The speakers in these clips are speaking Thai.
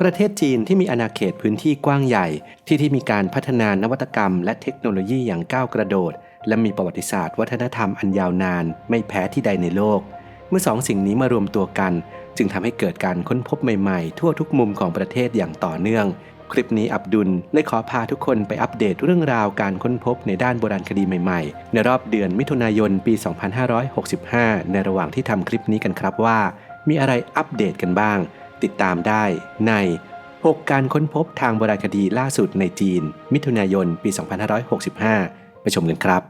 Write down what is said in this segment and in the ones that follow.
ประเทศจีนที่มีอาณาเขตพื้นที่กว้างใหญ่ ที่ที่มีการพัฒนานวัตกรรม และเทคโนโลยีอย่างก้าวกระโดด และมีประวัติศาสตร์ วัฒนธรรมอันยาวนาน ไม่แพ้ที่ใดในโลก เมื่อสองสิ่งนี้มารวมตัวกัน จึงทำให้เกิดการค้นพบใหม่ๆ ทั่วทุกมุมของประเทศอย่างต่อเนื่อง คลิปนี้อับดุลเลยขอพาทุกคนไปอัปเดตเรื่องราวการค้นพบในด้านโบราณคดีใหม่ๆ ในรอบเดือนมิถุนายนปี 2565 ในระหว่างที่ทำคลิปนี้กันครับว่า มีอะไรอัปเดตกันบ้าง ติดตามได้ใน 6 การค้นพบทางโบราณคดีล่าสุดในจีน มิถุนายน ปี 2565 ไปชมกันครับ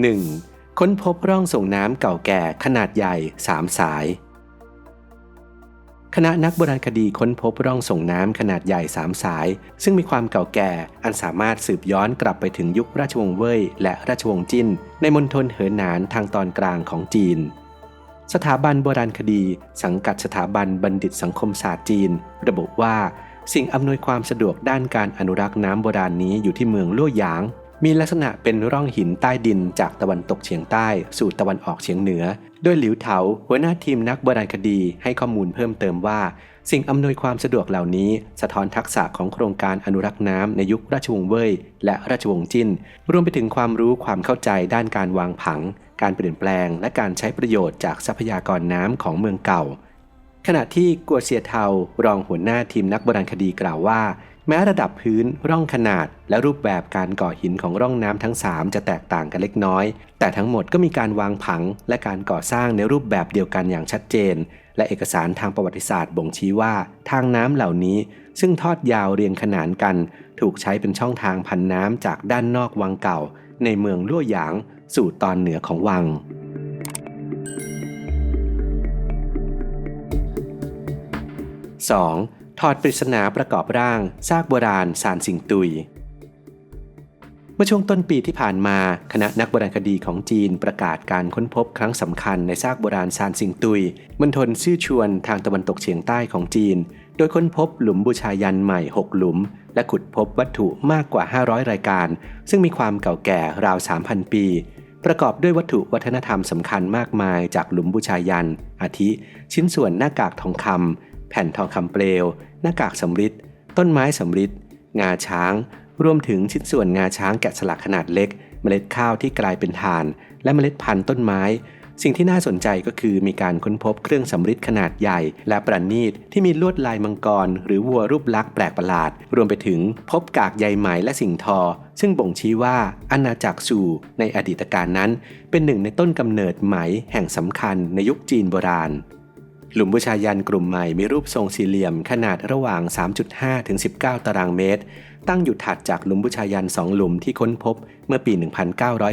1. ค้นพบร่องส่งน้ำเก่าแก่ขนาดใหญ่ 3 สาย คณะนักโบราณคดีค้นพบร่องส่งน้ำขนาดใหญ่3สาย ซึ่งมีความเก่าแก่อันสามารถสืบย้อนกลับไปถึงยุคราชวงศ์เว่ยและราชวงศ์จิ้น ในมณฑลเหอหนานทางตอนกลางของจีน สถาบันโบราณคดี สังกัดสถาบันบัณฑิตสังคมศาสตร์จีน ระบุว่าสิ่งอำนวยความสะดวกด้านการอนุรักษ์น้ำโบราณนี้อยู่ที่เมืองลั่หยาง มีลักษณะเป็นร่องหินใต้ดินจากตะวันตกเฉียงใต้สู่ตะวันออกเฉียงเหนือ โดยหลิวเถาหัวหน้าทีมนักโบราณคดีให้ข้อมูลเพิ่มเติมว่า สิ่งอำนวยความสะดวกเหล่านี้ สะท้อนทักษะของโครงการอนุรักษ์น้ำในยุคราชวงศ์เว่ยและราชวงศ์จิ้น รวมไปถึงความรู้ความเข้าใจด้านการวางผัง การเปลี่ยนแปลง และการใช้ประโยชน์จากทรัพยากรน้ำของเมืองเก่า ขณะที่กัวเซียเทารองหัวหน้าทีมนักโบราณคดีกล่าวว่า แม้ระดับพื้นร่องขนาด และรูปแบบการก่อหินของร่องน้ำทั้ง 3 จะแตกต่างกันเล็กน้อย แต่ทั้งหมดก็มีการวางผังและการก่อสร้างในรูปแบบเดียวกันอย่างชัดเจน และเอกสารทางประวัติศาสตร์บ่งชี้ว่า ทางน้ำเหล่านี้ ซึ่งทอดยาวเรียงขนานกัน ถูกใช้เป็นช่องทางพันน้ำจากด้านนอกวังเก่า ในเมืองลั่วหยาง สู่ตอนเหนือของวัง 2. ถอดปริศนาประกอบร่าง ซากโบราณซานสิงตุย เมื่อช่วงต้นปีที่ผ่านมาคณะนักโบราณคดีของจีนประกาศการค้นพบครั้งสำคัญในซากโบราณซานสิงตุยมณฑลซื่อชวนทางตะวันตกเฉียงใต้ของจีน โดยค้นพบหลุมบูชายันใหม่ 6 หลุม และขุดพบวัตถุมากกว่า 500 รายการ ซึ่งมีความเก่าแก่ราว 3,000 ปีประกอบด้วยวัตถุวัฒนธรรมสำคัญมากมายจากหลุมบูชายัน อาทิ ชิ้นส่วนหน้ากากทองคำ แผ่นทองคำเปลว หน้ากากสำริดต้นไม้สำริดงาช้าง รวมถึงชิ้นส่วนงาช้างแกะสลักขนาดเล็ก เมล็ดข้าวที่กลายเป็นฐาน และเมล็ดพันธุ์ต้นไม้ สิ่งที่น่าสนใจก็คือมีการค้นพบเครื่องสำริดขนาดใหญ่ และประณีตที่มีลวดลายมังกร หรือวัวรูปลักษณ์แปลกประหลาด รวมไปถึงพบกากใยไหมและสิ่งทอ ซึ่งบ่งชี้ว่าอาณาจักรซูในอดีตการนั้น เป็นหนึ่งในต้นกำเนิดไหมแห่งสำคัญในยุคจีนโบราณ หลุมบูชายันกลุ่มใหม่มีรูปทรงสี่เหลี่ยมขนาดระหว่าง 3.5 ถึง 19 ตารางเมตร ตั้งอยู่ถัดจากหลุมบูชายัน2หลุมที่ค้นพบเมื่อปี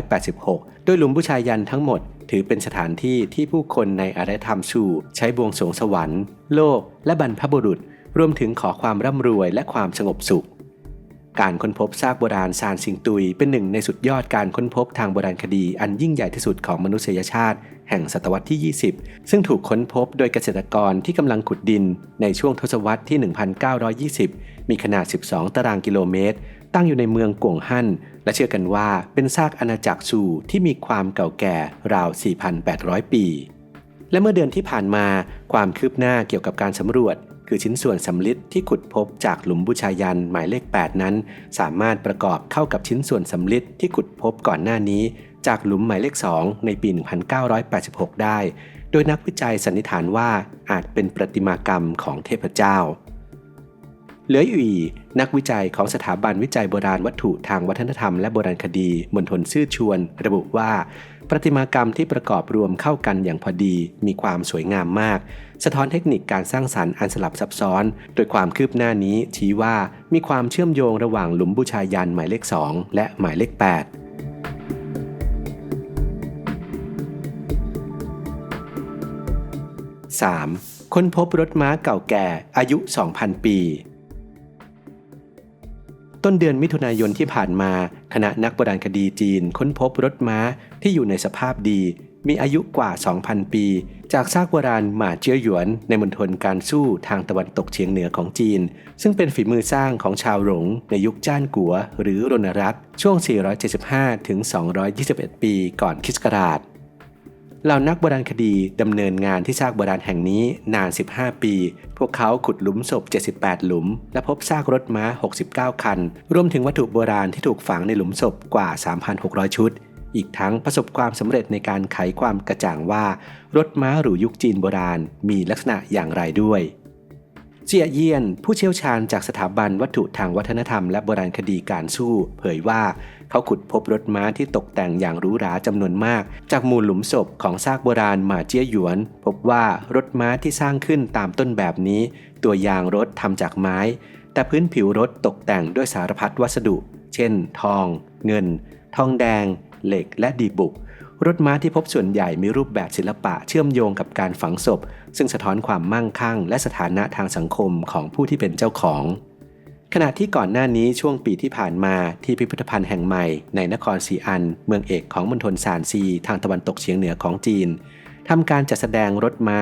1986 โดยหลุมบูชายันทั้งหมด ถือเป็นสถานที่ที่ผู้คนในอารยธรรมชู ใช้บวงสรวงสวรรค์ โลก และบรรพบุรุษ รวมถึงขอความร่ำรวยและความสงบสุข การค้นพบซากโบราณซานสิงตุย เป็นหนึ่งในสุดยอดการค้นพบทางโบราณคดีอันยิ่งใหญ่ที่สุดของมนุษยชาติ แห่งศตวรรษที่ 20 ซึ่งถูกค้นพบโดยเกษตรกรที่กำลังขุดดิน ในช่วงทศวรรษที่ 1920 มีขนาด 12 ตารางกิโลเมตร ตั้งอยู่ในเมืองกวงฮั่น และเชื่อกันว่าเป็นซากอาณาจักรซูที่มีความเก่าแก่ราว 4,800 ปี และเมื่อเดือนที่ผ่านมาความคืบหน้าเกี่ยวกับการสำรวจ คือชิ้นส่วนสำลิดที่ขุดพบจากหลุมบูชายันหมายเลข 8 นั้น สามารถประกอบเข้ากับชิ้นส่วนสำลิดที่ขุดพบก่อนหน้านี้ จากหลุมหมายเลข 2 ในปี 1986 ได้ โดยนักวิจัยสันนิษฐานว่าอาจเป็นประติมากรรมของเทพเจ้าเหลืออีนักวิจัยของสถาบันวิจัยโบราณวัตถุทางวัฒนธรรมและโบราณคดีมณฑลซื่อชวน ระบุว่า ประติมากรรมที่ประกอบรวมเข้ากันอย่างพอดี มีความสวยงามมาก สะท้อนเทคนิคการสร้างสรรค์อันสลับซับซ้อน โดยความคืบหน้านี้ชี้ว่ามีความเชื่อมโยงระหว่างหลุมบูชายันหมายเลข 2 และหมายเลข8 3. ค้นพบรถม้าเก่าแก่อายุ 2,000 ปี ต้นเดือนมิถุนายนที่ผ่านมา คณะนักโบราณคดีจีน ค้นพบรถม้าที่อยู่ในสภาพดี มีอายุกว่า 2,000 ปี จากซากโบราณหมาเจียวหยวน ในมณฑลการสู้ทางตะวันตกเฉียงเหนือของจีน ซึ่งเป็นฝีมือสร้างของชาวหลง ในยุคจ้านกัว หรือรณรัตน์ช่วง 475-221 ปีก่อนคริสต์ศักราช เหล่านักโบราณคดีดำเนินงานที่ซากโบราณแห่งนี้นาน 15 ปี พวกเขาขุดหลุมศพ 78 หลุม และพบซากรถม้า 69 คัน รวมถึงวัตถุโบราณที่ถูกฝังในหลุมศพกว่า 3,600 ชุด อีกทั้งประสบความสำเร็จในการไขความกระจ่างว่า รถม้าหรูยุคจีนโบราณมีลักษณะอย่างไรด้วย เจียเยียน ผู้เชี่ยวชาญจากสถาบันวัตถุทางวัฒนธรรมและโบราณคดีการสู้ เผยว่าเขาขุดพบรถม้าที่ตกแต่งอย่างหรูหราจำนวนมาก จากมูลหลุมศพของซากโบราณหมาเจี้ยหยวน พบว่ารถม้าที่สร้างขึ้นตามต้นแบบนี้ ตัวยางรถทำจากไม้ แต่พื้นผิวรถตกแต่งด้วยสารพัดวัสดุ เช่น ทอง เงิน ทองแดง เหล็กและดีบุก รถม้าที่พบส่วนใหญ่มีรูปแบบศิลปะเชื่อมโยงกับการฝังศพ ซึ่งสะท้อนความมั่งคั่ง และสถานะทางสังคมของผู้ที่เป็นเจ้าของ ขณะที่ก่อนหน้านี้ช่วงปีที่ผ่านมาที่พิพิธภัณฑ์แห่งใหม่ในนครซีอัน เมืองเอกของมณฑลซานซี ทางตะวันตกเฉียงเหนือของจีน ทำการจัดแสดงรถม้า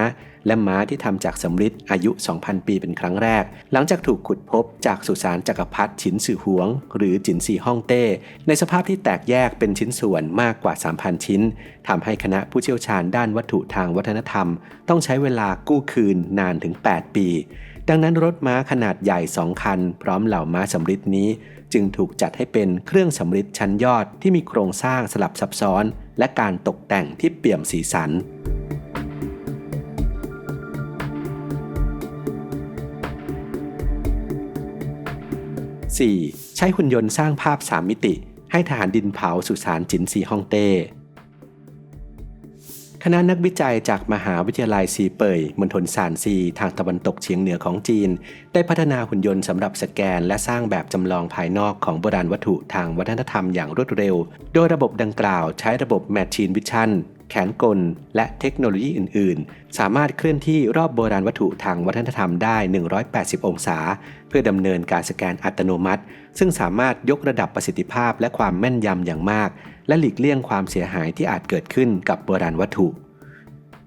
และม้าที่ทำจากสำริดอายุ 2,000 ปีเป็นครั้งแรก หลังจากถูกขุดพบจากสุสานจักรพรรดิฉินสือหวง หรือจินซีฮ่องเต้ ในสภาพที่แตกแยกเป็นชิ้นส่วนมากกว่า 3,000 ชิ้นทำให้คณะผู้เชี่ยวชาญด้านวัตถุทางวัฒนธรรม ต้องใช้เวลากู้คืนนานถึง 8 ปี ดังนั้นรถม้าขนาดใหญ่สองคัน พร้อมเหล่าม้าสำริดนี้ จึงถูกจัดให้เป็นเครื่องสำริดชั้นยอดที่มีโครงสร้างสลับซับซ้อน และการตกแต่งที่เปี่ยมสีสัน 4. ใช้หุ่นยนต์สร้างภาพ 3 มิติ ให้ทหารดินเผาสุสานจินซีฮ่องเต้ คณะนักวิจัยจากมหาวิทยาลัยซีเปยมณฑลซานซีทางตะวันตกเฉียงเหนือของจีน ได้พัฒนาหุ่นยนต์สำหรับสแกน และสร้างแบบจำลองภายนอกของโบราณวัตถุทางวัฒนธรรมอย่างรวดเร็ว โดยระบบดังกล่าวใช้ระบบแมชชีนวิชั่น แขนกล และเทคโนโลยีอื่น ๆ สามารถเคลื่อนที่รอบโบราณวัตถุทางวัฒนธรรมได้ 180 องศา เพื่อดำเนินการสแกนอัตโนมัติ ซึ่งสามารถยกระดับประสิทธิภาพและความแม่นยำอย่างมาก และหลีกเลี่ยงความเสียหายที่อาจเกิดขึ้นกับโบราณวัตถุ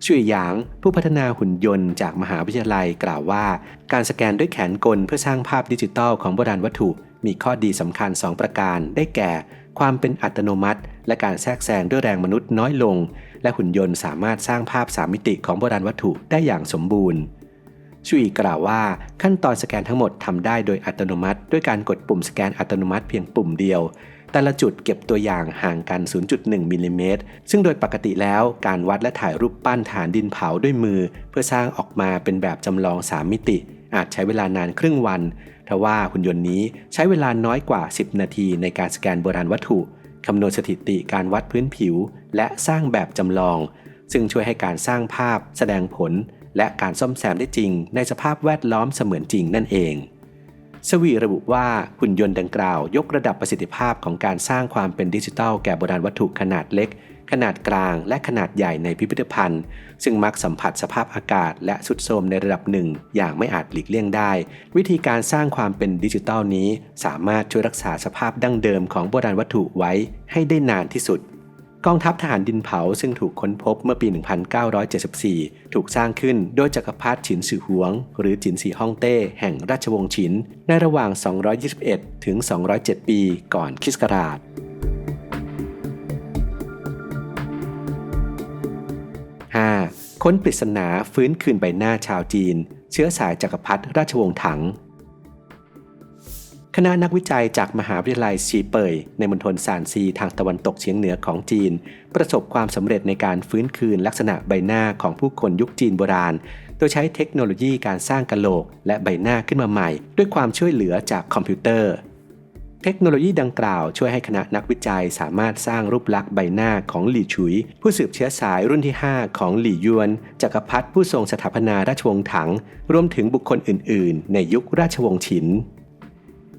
ชุยหยาง ผู้พัฒนาหุ่นยนต์จากมหาวิทยาลัยกล่าวว่า การสแกนด้วยแขนกลเพื่อสร้างภาพดิจิตอลของโบราณวัตถุ มีข้อดีสำคัญ 2 ประการได้แก่ ความเป็นอัตโนมัติ และการแทรกแซงด้วยแรงมนุษย์น้อยลง และหุ่นยนต์สามารถสร้างภาพสามมิติของโบราณวัตถุได้อย่างสมบูรณ์ชุยกล่าวว่าขั้นตอนสแกนทั้งหมดทำได้โดยอัตโนมัติ ด้วยการกดปุ่มสแกนอัตโนมัติเพียงปุ่มเดียว แต่ละจุดเก็บตัวอย่างห่างกัน 0.1มิลลิเมตรซึ่งโดยปกติแล้วการวัดและถ่ายรูปปั้นฐานดินเผาด้วยมือ เพื่อสร้างออกมาเป็นแบบจำลอง 3 มิติ อาจใช้เวลานานครึ่งวัน ทว่าหุ่นยนต์นี้ใช้เวลาน้อยกว่า 10 นาทีในการสแกนโบราณวัตถุคำนวณสถิติการวัดพื้นผิว และสร้างแบบจำลอง ซึ่งช่วยให้การสร้างภาพ แสดงผล และการซ่อมแซมได้จริง ในสภาพแวดล้อมเสมือนจริงนั่นเอง สวีระบุว่าหุ่นยนต์ดังกล่าว ยกระดับประสิทธิภาพของการสร้างความเป็นดิจิทัลแก่โบราณวัตถุขนาดเล็ก ขนาดกลางและขนาดใหญ่ในพิพิธภัณฑ์ ซึ่งมักสัมผัสสภาพอากาศและสุดโทมในระดับหนึ่ง อย่างไม่อาจหลีกเลี่ยงได้ วิธีการสร้างความเป็นดิจิทัลนี้ สามารถช่วยรักษาสภาพดั้งเดิมของโบราณวัตถุไว้ให้ได้นานที่สุดกองทัพทหารดินเผาซึ่งถูกค้นพบเมื่อปี 1974 ถูกสร้างขึ้นโดยจักรพรรดิฉินสือหวง หรือจินสีฮ่องเต้แห่งราชวงศ์ฉิน ในระหว่าง 221 ถึง 207 ปีก่อนคริสต์ศักราช 5. ค้นปริศนาฟื้นคืนใบหน้าชาวจีน เชื้อสายจักรพรรดิราชวงศ์ถัง คณะนักวิจัยจากมหาวิทยาลัยซีเปย ในมณฑลซานซีทางตะวันตกเฉียงเหนือของจีน ประสบความสำเร็จในการฟื้นคืนลักษณะใบหน้าของผู้คนยุคจีนโบราณ โดยใช้เทคโนโลยีการสร้างกะโหลก และใบหน้าขึ้นมาใหม่ ด้วยความช่วยเหลือจากคอมพิวเตอร์ เทคโนโลยีดังกล่าวช่วยให้คณะนักวิจัยสามารถสร้างรูปลักษณ์ใบหน้าของหลี่ฉุย ผู้สืบเชื้อสายรุ่นที่ 5 ของหลี่ยวน จักรพรรดิผู้ทรงสถาปนาราชวงศ์ถัง รวมถึงบุคคลอื่น ๆ ในยุคราชวงศ์ฉิน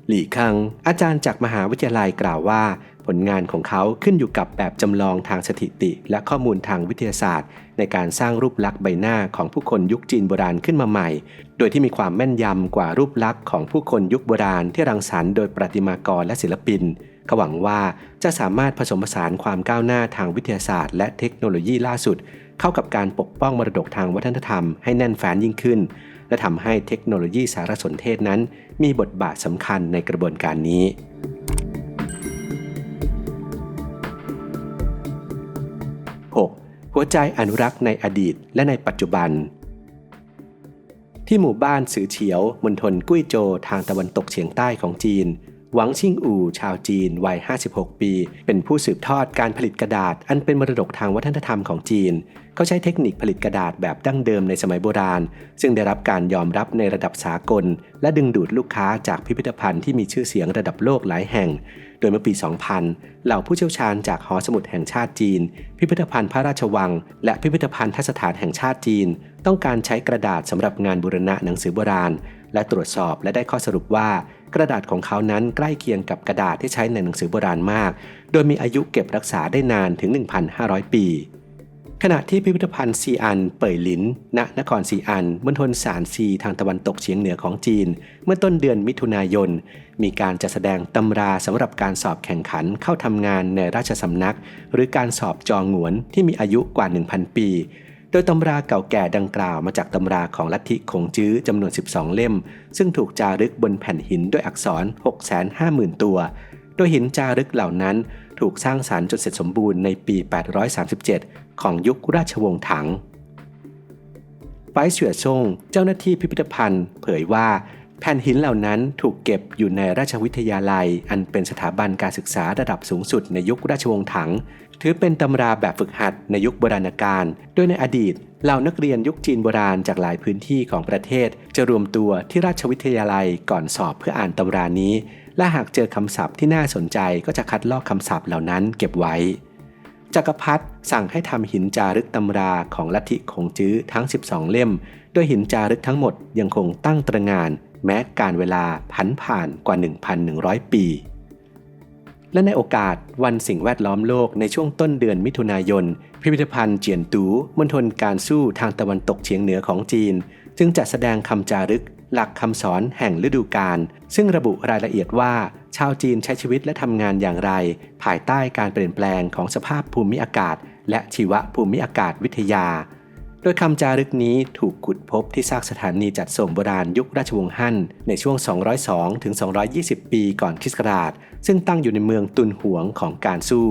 หลี่คัง อาจารย์จากมหาวิทยาลัยกล่าวว่า ผลงานของเขาขึ้นอยู่กับแบบจำลองทางสถิติ และข้อมูลทางวิทยาศาสตร์ในการสร้างรูปลักษณ์ใบหน้าของผู้คนยุคจีนโบราณขึ้นมาใหม่ โดยที่มีความแม่นยำกว่ารูปลักษณ์ของผู้คนยุคโบราณที่รังสรรค์โดยประติมากรและศิลปินเขาหวังว่าจะสามารถผสมผสานความก้าวหน้าทางวิทยาศาสตร์และเทคโนโลยีล่าสุด เข้ากับการปกป้องมรดกทางวัฒนธรรมให้แน่นแฟ้นยิ่งขึ้น และทำให้เทคโนโลยีสารสนเทศนั้น มีบทบาทสำคัญในกระบวนการนี้ หัวใจอนุรักษ์ในอดีตและในปัจจุบัน ที่หมู่บ้านสือเฉียวมณฑลกุ้ยโจวทางตะวันตกเฉียงใต้ของจีน หวังชิงอู่ชาวจีนวัย 56 ปี เป็นผู้สืบทอดการผลิตกระดาษ อันเป็นมรดกทางวัฒนธรรมของจีน เขาใช้เทคนิคผลิตกระดาษแบบดั้งเดิมในสมัยโบราณ ซึ่งได้รับการยอมรับในระดับสากล และดึงดูดลูกค้าจากพิพิธภัณฑ์ที่มีชื่อเสียงระดับโลกหลายแห่ง โดยเมื่อปี 2000 เหล่าผู้เชี่ยวชาญจากหอสมุดแห่งชาติจีน พิพิธภัณฑ์พระราชวัง และพิพิธภัณฑ์ทัศฐานแห่งชาติจีน ต้องการใช้กระดาษสำหรับงานบูรณะหนังสือโบราณ และตรวจสอบและได้ข้อสรุปว่า กระดาษของเขานั้นใกล้เคียงกับกระดาษที่ใช้ในหนังสือโบราณมาก โดยมีอายุเก็บรักษาได้นานถึง 1,500 ปี ขณะที่พิพิธภัณฑ์ซีอัน เป่ยหลิน ณ นครซีอันมณฑลสานซีทางตะวันตกเฉียงเหนือของจีน เมื่อต้นเดือนมิถุนายน มีการจัดแสดงตำราสำหรับการสอบแข่งขันเข้าทำงานในราชสำนัก หรือการสอบจองหงวนที่มีอายุกว่า 1,000 ปี โดยตำราเก่าแก่ดังกล่าวมาจากตำราของลัทธิคงจื้อจำนวน 12 เล่ม ซึ่งถูกจารึกบนแผ่นหินด้วยอักษร 650,000 ตัว โดยหินจารึกเหล่านั้น ถูกสร้างสารรค์จนเสร็จสมบูรณ์ในปี 837 ของยุคราชวงศ์ถังไปเฉียซ่งเจ้าหน้าที่พิพิธภัณฑ์ เผยว่าแผ่นหินเหล่านั้นถูกเก็บอยู่ในราชวิทยาลัย อันเป็นสถาบันการศึกษาระดับสูงสุดในยุคราชวงศ์ถัง ถือเป็นตำราแบบฝึกหัดในยุคโบราณกาลโดยในอดีตเหล่านักเรียนยุคจีนโบราณจากหลายพื้นที่ของประเทศ จะรวมตัวที่ราชวิทยาลัยก่อนสอบเพื่ออ่านตำรานี้ และหากเจอคำศัพท์ที่น่าสนใจก็จะคัดลอกคำศัพท์เหล่านั้นเก็บไว้ จักรพรรดิสั่งให้ทำหินจารึกตำราของลัทธิคงจื้อทั้ง 12 เล่ม โดยหินจารึกทั้งหมดยังคงตั้งตระหงาน แม้การเวลาผันผ่านกว่า 1,100 ปี และในโอกาสวันสิ่งแวดล้อมโลกในช่วงต้นเดือนมิถุนายน พิพิธภัณฑ์เจียนตูมณฑลการสู้ทางตะวันตกเฉียงเหนือของจีน จึงจัดแสดงคำจารึก หลักคำสอนแห่งฤดูกาลซึ่งระบุรายละเอียดว่า ชาวจีนใช้ชีวิตและทำงานอย่างไร ภายใต้การเปลี่ยนแปลงของสภาพภูมิอากาศ และชีวภูมิอากาศวิทยา โดยคำจารึกนี้ถูกขุดพบที่ซากสถานีจัดส่งโบราณยุคราชวงศ์ฮั่นในช่วง 202 ถึง 220 ปีก่อนคริสต์ศักราช ซึ่งตั้งอยู่ในเมืองตุนหวงของการสู้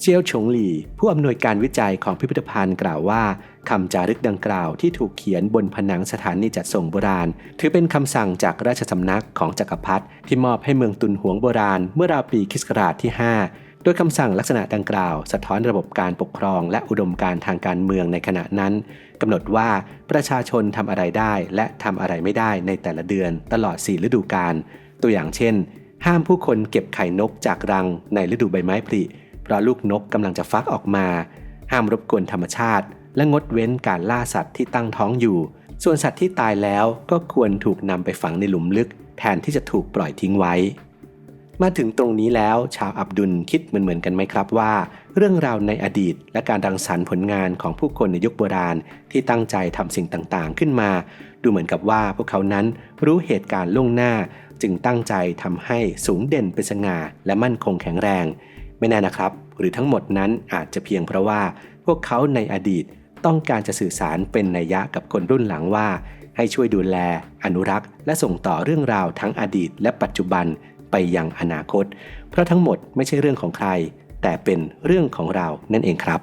เซียวฉงหลี่ ผู้อำนวยการวิจัยของพิพิธภัณฑ์กล่าวว่าคำจารึกดังกล่าวที่ถูกเขียนบนผนังสถานีจัดส่งโบราณ ถือเป็นคำสั่งจากราชสำนักของจักรพรรดิที่มอบให้เมืองตุนหวงโบราณ เมื่อราวปีคริสต์ศักราชที่ 5 โดยคำสั่งลักษณะดังกล่าว สะท้อนระบบการปกครอง และอุดมการทางการเมืองในขณะนั้นกำหนดว่าประชาชนทำอะไรได้ และทำอะไรไม่ได้ในแต่ละเดือน ตลอด 4 ฤดูกาลตัวอย่างเช่น ห้ามผู้คนเก็บไข่นกจากรังในฤดูใบไม้ผลิ เพราะลูกนกกำลังจะฟักออกมา ห้ามรบกวนธรรมชาติ และงดเว้นการล่าสัตว์ที่ตั้งท้องอยู่ ส่วนสัตว์ที่ตายแล้วก็ควรถูกนำไปฝังในหลุมลึก แทนที่จะถูกปล่อยทิ้งไว้ มาถึงตรงนี้แล้วชาวอับดุลคิดเหมือนๆกันไหมครับว่า เรื่องราวในอดีตและการรังสรรผลงานของผู้คนในยุคโบราณ ที่ตั้งใจทำสิ่งต่างๆ ขึ้นมา ดูเหมือนกับว่าพวกเขานั้นรู้เหตุการณ์ล่วงหน้า จึงตั้งใจทำให้สูงเด่นเป็นสง่าและมั่นคงแข็งแรง ไม่แน่นะครับ หรือทั้งหมดนั้นอาจจะเพียงเพราะว่า พวกเขาในอดีตต้องการจะสื่อสารเป็นนัยยะกับคนรุ่นหลังว่า ให้ช่วยดูแล อนุรักษ์ และส่งต่อเรื่องราวทั้งอดีต และปัจจุบันไปยังอนาคต เพราะทั้งหมดไม่ใช่เรื่องของใคร แต่เป็นเรื่องของเรานั่นเองครับ